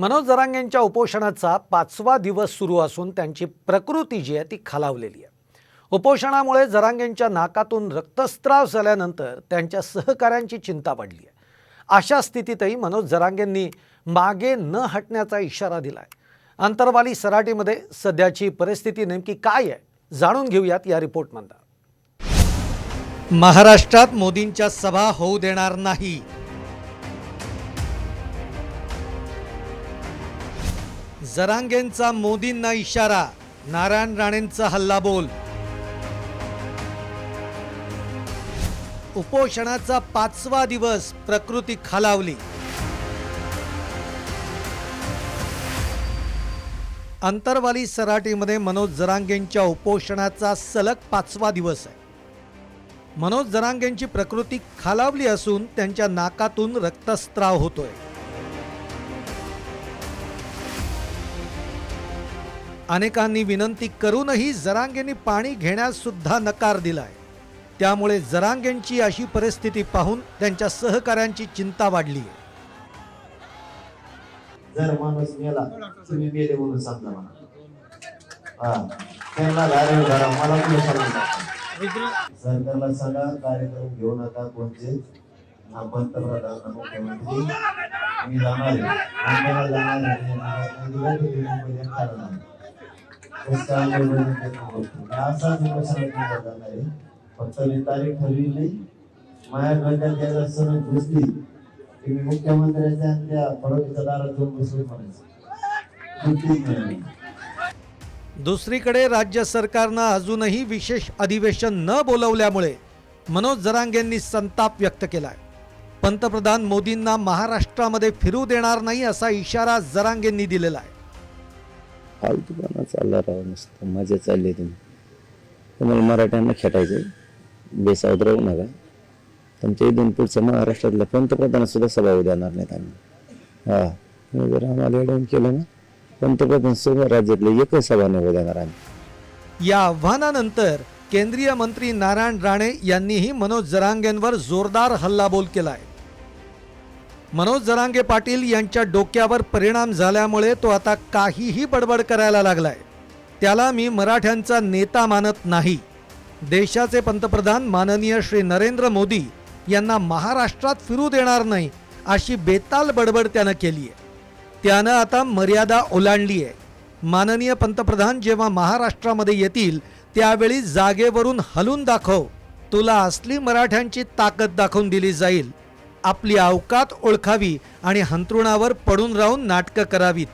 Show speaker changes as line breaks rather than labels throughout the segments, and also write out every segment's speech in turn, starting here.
मनोज जरांगेंच्या उपोषणाचा पाचवा दिवस सुरू असून त्यांची प्रकृती जी आहे ती खालावलेली आहे. उपोषणामुळे जरांगेंच्या नाकातून रक्तस्राव झाल्यानंतर त्यांच्या सहकाऱ्यांची चिंता वाढली आहे. अशा स्थितीतही मनोज जरांगेंनी मागे न हटण्याचा इशारा दिला आहे अंतरवाली सराटीमध्ये सध्याची परिस्थिती नेमकी काय आहे जाणून घेऊयात या रिपोर्टमधून महाराष्ट्रात मोदींच्या सभा होऊ देणार नाही. जरांगेंचा मोदींना इशारा नारायण राणेंचा हल्लाबोल. उपोषणाचा पाचवा दिवस प्रकृती खालावली. अंतरवाली सराटीमध्ये मनोज जरांगेंच्या उपोषणाचा सलग पाचवा दिवस आहे. मनोज जरांगेंची प्रकृती खालावली असून त्यांच्या नाकातून रक्तस्त्राव होतोय. अनेकांनी विनंती करूनही जरांगेंनी पाणी घेण्यास सुद्धा नकार दिलाय. त्यामुळे जरांगेंची अशी परिस्थिती पाहून त्यांच्या सहकाऱ्यांची चिंता वाढली आहे
जर माणूस मेला तुम्ही मेले म्हणून समजा मला. हा त्यांना गाडी धरा मला तुम्ही सांगा सरकारला सांगा कार्यक्रम घेऊ नका कोणते? ना पंतप्रधान ना मुख्यमंत्री मी जाणार आहे. मुंबईला जाणार आहे? फक्त मी तारीख ठरविली माझ्या डोक्यात सरळ की मी मुख्यमंत्र्याच्या त्या फडणवीसच्या दारात जाऊन म्हणायचं
दुसरीकडे राज्य सरकारनं अजूनही विशेष अधिवेशन न बोलवल्यामुळे मनोज जरांगेंनी संताप व्यक्त केलाय. पंतप्रधान मोदींना महाराष्ट्रामध्ये फिरू देणार नाही असा इशारा जरांगेंनी दिलेला आहे.
फालतूपणा चालला राव मस्त मजा चालली तुम्ही तुम्हाला मराठ्यांना खेटायचं बेसावत राहू नका. तुमच्या इथून पुढचं महाराष्ट्रातल्या पंतप्रधानसुद्धा सभा होऊ देणार नाहीत आम्ही. हां मी जर आम्हाला एडवून केलं ना पंतप्रधान सुद्धा राज्यातले एकच सभा नाही देणार आम्ही.
या आव्हानानंतर केंद्रीय मंत्री नारायण राणे यांनीही मनोज जरांगेंवर जोरदार हल्लाबोल केलाय. मनोज जरांगे पाटील यांच्या डोक्यावर परिणाम झाल्यामुळे तो आता काहीही बडबड करायला लागलाय. त्याला मी मराठ्यांचा नेता मानत नाही. देशाचे पंतप्रधान माननीय श्री नरेंद्र मोदी यांना महाराष्ट्रात फिरू देणार नाही अशी बेताल बडबड त्यानं केली आहे. त्यानं आता मर्यादा ओलांडली आहे. माननीय पंतप्रधान जेव्हा महाराष्ट्रामध्ये येतील त्यावेळी जागेवरून हलून दाखव. तुला असली मराठ्यांची ताकद दाखवून दिली जाईल. आपली अवकात ओळखावी आणि हंतरुणावर पडून राहून नाटकं करावीत.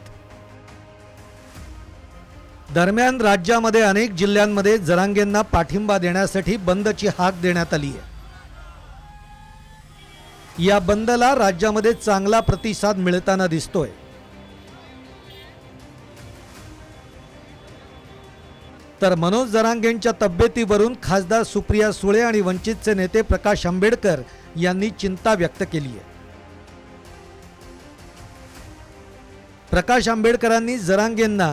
दरम्यान राज्यामध्ये अनेक जिल्ह्यांमध्ये जरांगेंना पाठिंबा देण्यासाठी बंदची हाक देण्यात आली आहे. या बंदला राज्यामध्ये चांगला प्रतिसाद मिळताना दिसतोय. तर मनोज जरांगेंच्या तब्येतीवरून खासदार सुप्रिया सुळे आणि वंचितचे नेते प्रकाश आंबेडकर यांनी चिंता व्यक्त केली आहे. प्रकाश आंबेडकरांनी जरांगेंना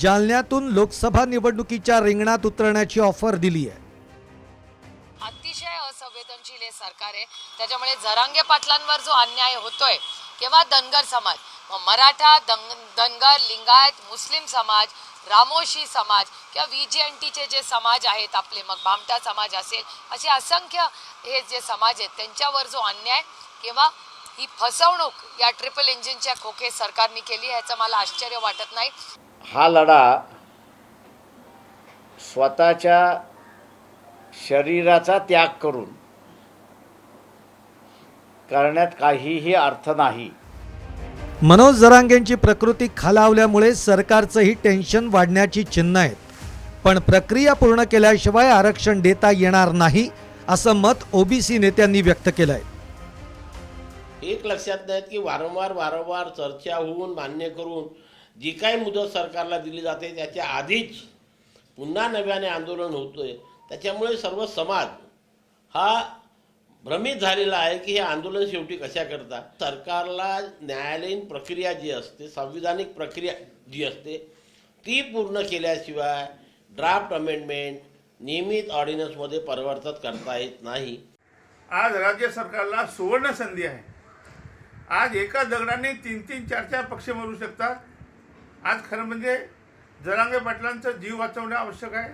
जालन्यातून लोकसभा निवडणुकीच्या रिंगणात उतरण्याची ऑफर दिली आहे.
अतिशय असंवेदनशील हे सरकार आहे. त्याच्यामुळे जरांगे पाटलांवर जो अन्याय होतोय किंवा धनगर समाज मराठा दंग धनगर लिंगायत मुस्लिम समाज रामोशी समाज किंवा व्ही जी एन टीचे जे समाज आहेत आपले मग भामटा समाज असेल असे असंख्य हे जे समाज आहेत त्यांच्यावर जो अन्याय किंवा ही फसवणूक या ट्रिपल इंजिनच्या खोके सरकारने केली ह्याचं मला आश्चर्य वाटत नाही.
हा लढा स्वतःच्या शरीराचा त्याग करून करण्यात काहीही अर्थ नाही.
मनोज जरांगेंची प्रकृती खालावल्यामुळे सरकारचंही टेन्शन वाढण्याची चिन्ह आहेत. पण प्रक्रिया पूर्ण केल्याशिवाय आरक्षण देता येणार नाही असं मत ओबीसी नेत्यांनी व्यक्त केलंय.
एक लक्षात नाही की वारंवार वारंवार चर्चा होऊन मान्य करून जी काही मुदत सरकारला दिली जाते त्याच्या आधीच पुन्हा नव्याने आंदोलन होतोय. त्याच्यामुळे सर्व समाज हा भ्रमित झालेला आहे की हे आंदोलन शेवटी कशा करता? सरकारला न्यायालयीन प्रक्रिया जी असते संविधानिक प्रक्रिया जी असते ती पूर्ण केल्याशिवाय ड्राफ्ट अमेंडमेंट नियमित ऑर्डिनन्समध्ये परिवर्तित करता येत नाही.
आज राज्य सरकारला सुवर्ण संधी आहे. आज एका दगडाने तीन तीन चार चार पक्ष मरू शकतात. आज खरं म्हणजे जरांगे पाटलांचा जीव वाचवणं आवश्यक आहे.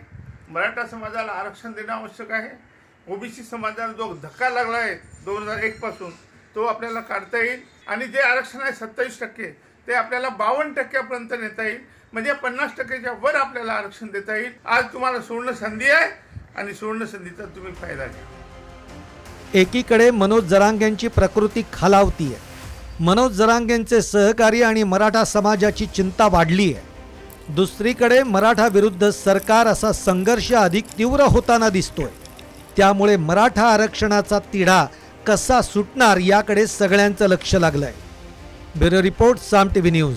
मराठा समाजाला आरक्षण देणं आवश्यक आहे. ओबीसी समाजाला जो धक्का लागला आहे दोन हजार एकपासून तो आपल्याला काढता येईल. आणि जे आरक्षण आहे सत्तावीस टक्के ते आपल्याला बावन्न टक्क्यापर्यंत नेता येईल. म्हणजे पन्नास टक्क्याच्या वर आपल्याला आरक्षण देता येईल. आज तुम्हाला सुवर्ण संधी आहे आणि सुवर्ण संधीचा तुम्ही फायदा घ्या.
एकीकडे मनोज जरांगेंची प्रकृती खालावती आहे मनोज जरांगेंचे सहकारी आणि मराठा समाजाची चिंता वाढली आहे दुसरीकडे मराठा विरुद्ध सरकार असा संघर्ष अधिक तीव्र होताना दिसतोय. त्यामुळे मराठा आरक्षणाचा तिढा कसा सुटणार याकडे सगळ्यांचं लक्ष लागलंय. Bureau report Saam T V news.